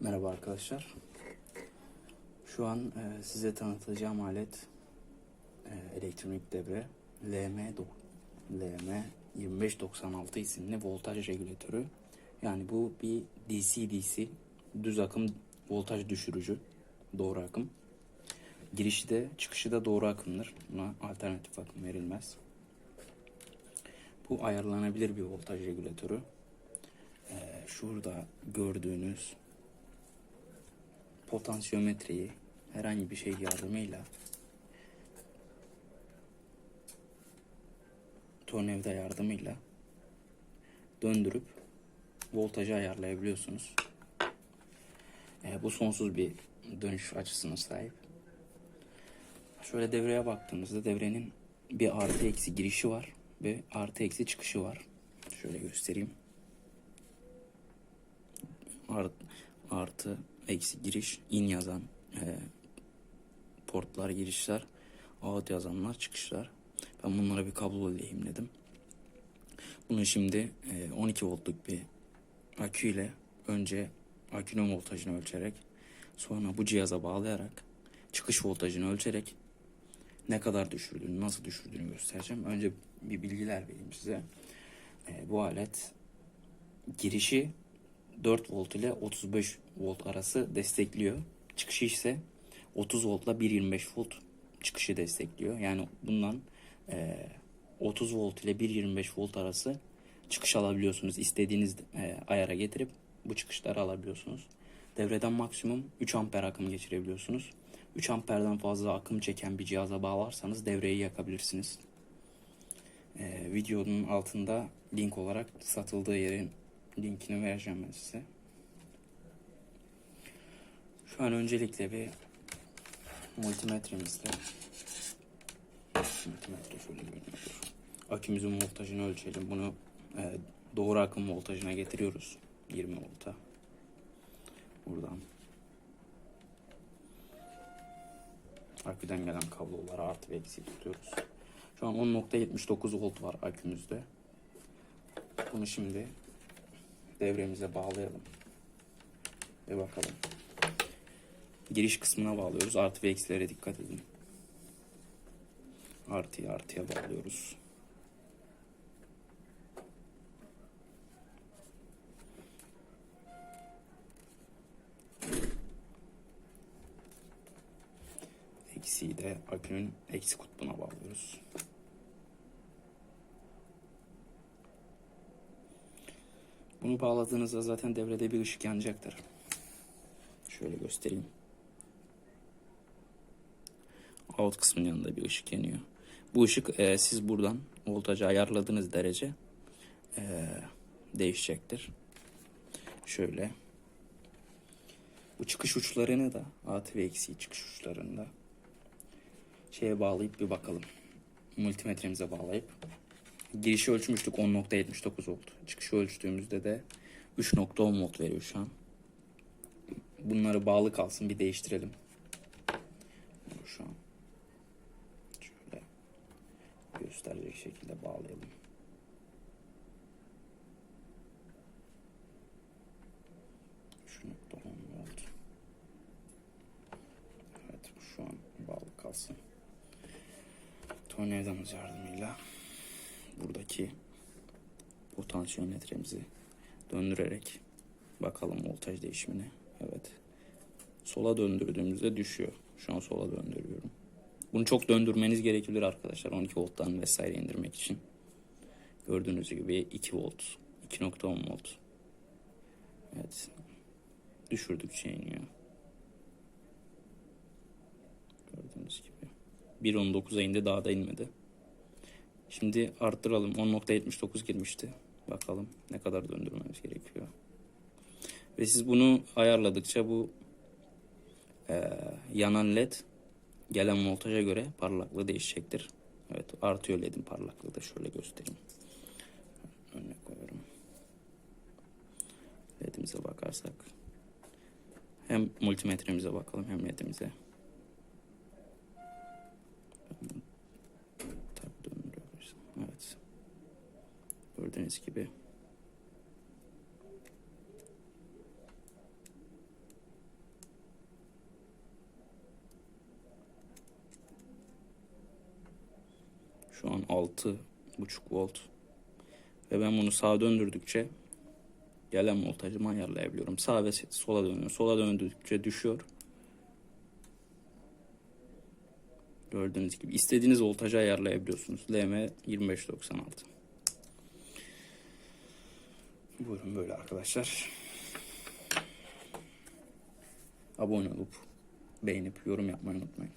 Merhaba arkadaşlar. Şu an e, size tanıtacağım alet e, elektronik devre LM LM 2596 isimli voltaj regülatörü. Yani bu bir DC DC düz akım voltaj düşürücü doğru akım. Girişi de çıkışı da doğru akımdır. Buna alternatif akım verilmez. Bu ayarlanabilir bir voltaj regülatörü. E, şurada gördüğünüz potansiyometreyi herhangi bir şey yardımıyla tornavida yardımıyla döndürüp voltajı ayarlayabiliyorsunuz. Ee, bu sonsuz bir dönüş açısına sahip. Şöyle devreye baktığımızda devrenin bir artı eksi girişi var ve artı eksi çıkışı var. Şöyle göstereyim. Art, artı eksi giriş in yazan e, portlar girişler out yazanlar çıkışlar. Ben bunlara bir kablo lehimledim bunu şimdi e, 12 voltluk bir akü ile önce akünün voltajını ölçerek sonra bu cihaza bağlayarak çıkış voltajını ölçerek ne kadar düşürdüğünü nasıl düşürdüğünü göstereceğim. Önce bir bilgiler vereyim size. E, bu alet girişi 4 volt ile 35 volt arası destekliyor. Çıkışı ise 30 voltla 1.25 volt çıkışı destekliyor. Yani bundan e, 30 volt ile 1.25 volt arası çıkış alabiliyorsunuz. İstediğiniz e, ayara getirip bu çıkışları alabiliyorsunuz. Devreden maksimum 3 amper akım geçirebiliyorsunuz. 3 amperden fazla akım çeken bir cihaza bağlarsanız devreyi yakabilirsiniz. E, videonun altında link olarak satıldığı yerin linkini vereceğim ben size. Şu an öncelikle bir multimetremizle multimetre. Akümüzün voltajını ölçelim. Bunu e, doğru akım voltajına getiriyoruz. 20 volta. Buradan. Aküden gelen kabloları artı ve eksi tutuyoruz. Şu an 10.79 volt var akümüzde. Bunu şimdi devremize bağlayalım. Ve bakalım. Giriş kısmına bağlıyoruz. Artı ve eksilere dikkat edin. Artıya artıya bağlıyoruz. Eksiği de akünün eksi kutbuna bağlıyoruz. Bunu bağladığınızda zaten devrede bir ışık yanacaktır. Şöyle göstereyim. Out kısmının yanında bir ışık yanıyor. Bu ışık e, siz buradan voltajı ayarladığınız derece e, değişecektir. Şöyle. Bu çıkış uçlarını da artı ve eksi çıkış uçlarını da şeye bağlayıp bir bakalım. Multimetremize bağlayıp girişi ölçmüştük 10.79 volt. Çıkışı ölçtüğümüzde de 3.10 volt veriyor şu an. Bunları bağlı kalsın bir değiştirelim. Şu an şöyle gösterecek şekilde bağlayalım. Şu nokta 10 volt. Evet şu an bağlı kalsın. Tornavidamız yardımıyla buradaki potansiyometremizi döndürerek bakalım voltaj değişimine. Evet. Sola döndürdüğümüzde düşüyor. Şu an sola döndürüyorum. Bunu çok döndürmeniz gerekebilir arkadaşlar 12 volttan vesaire indirmek için. Gördüğünüz gibi 2 volt, 2.10 volt. Evet. Düşürdükçe iniyor. Gördüğünüz gibi. 1.19'a indi daha da inmedi. Şimdi arttıralım. 10.79 girmişti. Bakalım ne kadar döndürmemiz gerekiyor. Ve siz bunu ayarladıkça bu e, yanan led gelen voltaja göre parlaklığı değişecektir. Evet artıyor ledin parlaklığı da şöyle göstereyim. Önüne koyuyorum. Ledimize bakarsak hem multimetremize bakalım hem ledimize. gördüğünüz gibi. Şu an 6,5 volt. Ve ben bunu sağa döndürdükçe gelen voltajımı ayarlayabiliyorum. Sağa ve sola dönüyor. Sola döndükçe düşüyor. Gördüğünüz gibi istediğiniz voltajı ayarlayabiliyorsunuz. LM 2596. Buyurun böyle arkadaşlar. Abone olup beğenip yorum yapmayı unutmayın.